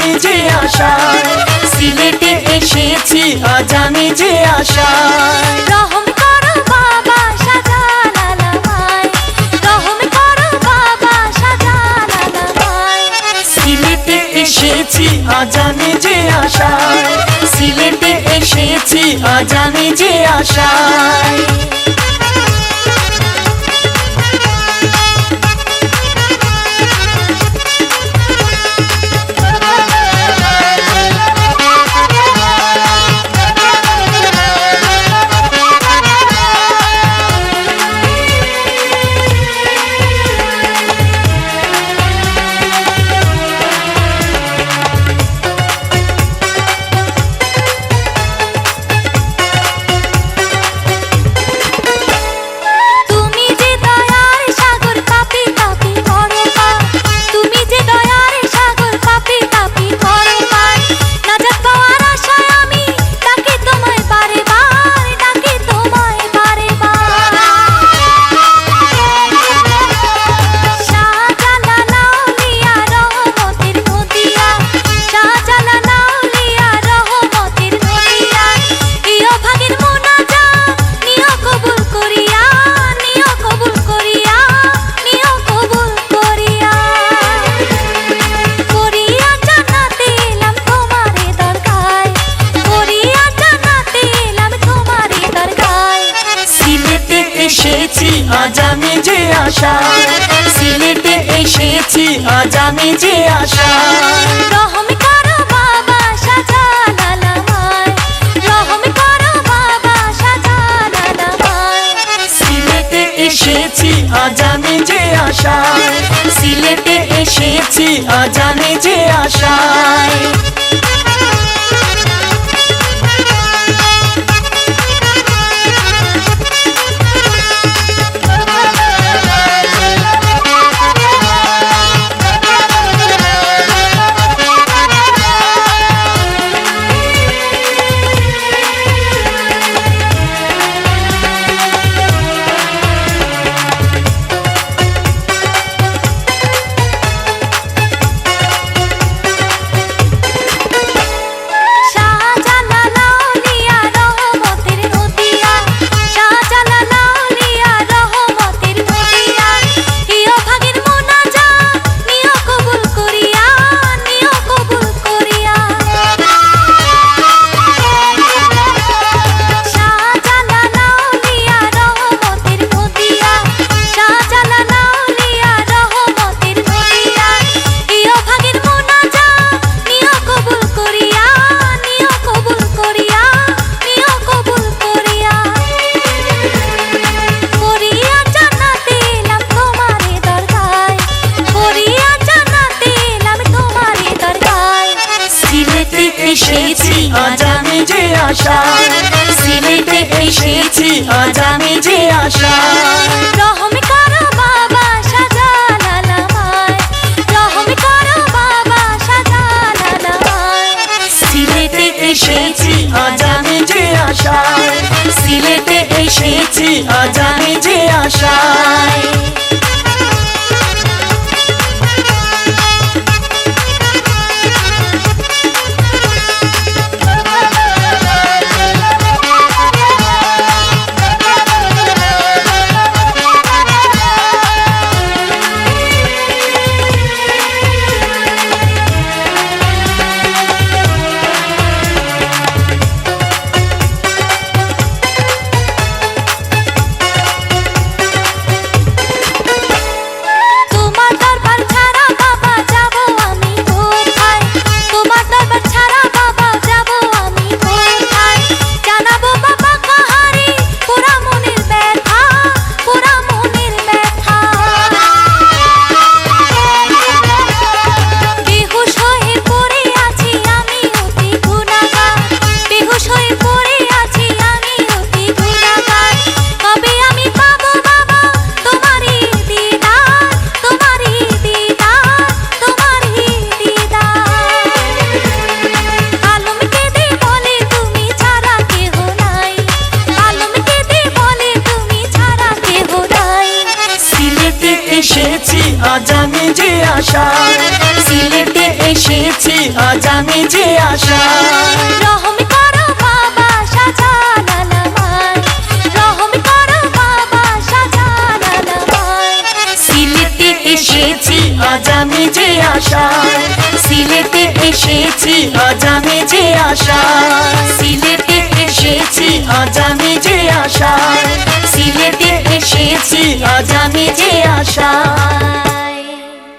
আমি যে আশায়। সিলেটে এসেছি আজ যে আশায়। রহম করো বাবা সাজান আলামায় সিলেটে এসেছি আজ যে আশায়। সিলেটে এসেছি আজ যে আশায়। এসেছি আজ আমি যে আশা। সিলেটে এসেছি আজ আমি যে আশা। রহম করো বাবা শাহজালাল আমায়। রহম করো বাবা শাহজালাল আমায়। সিলেটে এসেছি আজ আমি যে আশা। সিলেটে এসেছি আজ আমি যে আশায় এসেছি আজ আমি যে আশা। রহম করো বাবা রহম করো বাবা সিলেটে এসেছি আজ আমি যে আশা সিলেটে এসেছি আজ আমি যে আশায়। আজ আমি যে আশা সিলেটে এসেছি আজ আমি যে আশা। রহম এসেছি আজ যে আশা। সিলেতে এসেছি আজ যে আশা। সিলেতে এসেছি আজামি যে আশা। সিলেতে এসেছি আজামি যে আশা।